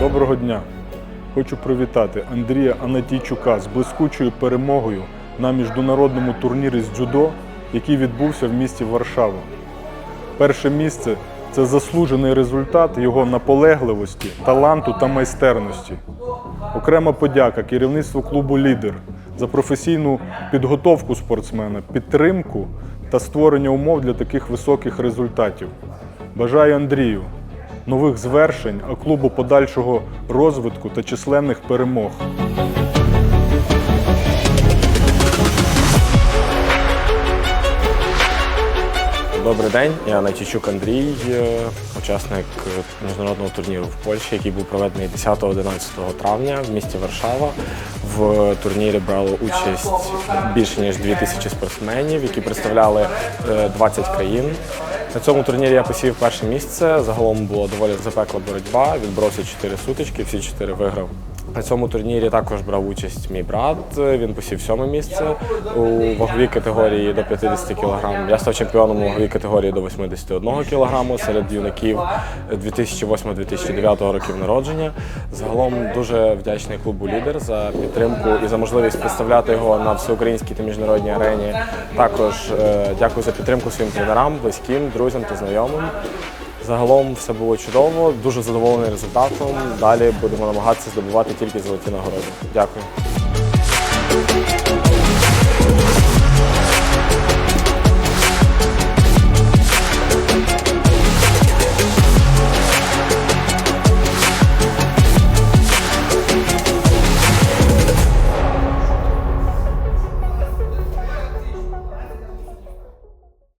Доброго дня! Хочу привітати Андрія Анатійчука з блискучою перемогою на міжнародному турнірі з дзюдо, який відбувся в місті Варшава. Перше місце це заслужений результат його наполегливості, таланту та майстерності. Окрема подяка керівництву клубу Лідер за професійну підготовку спортсмена, підтримку та створення умов для таких високих результатів. Бажаю Андрію нових звершень, а клубу подальшого розвитку та численних перемог. Добрий день, я Натічук Андрій, е, учасник е, міжнародного турніру в Польщі, який був проведений 10-11 травня в місті Варшава. В турнірі брало участь більше ніж 2000 спортсменів, які представляли е, 20 країн. На цьому турнірі я посів перше місце. Загалом була доволі запекла боротьба. Відборовся 4 сутички, всі 4 виграв. На цьому турнірі також брав участь мій брат. Він посів сьоме місце у ваговій категорії до 50 кг. Я став чемпіоном у ваговій категорії до 81 кг серед юнаків 2008-2009 років народження. Загалом дуже вдячний клубу Лідер за підтримку і за можливість представляти його на всеукраїнській та міжнародній арені. Також е, дякую за підтримку своїм тренерам, близьким, друзям та знайомим. Загалом все було чудово, дуже задоволений результатом. Далі будемо намагатися здобувати тільки золоті нагороди. Дякую.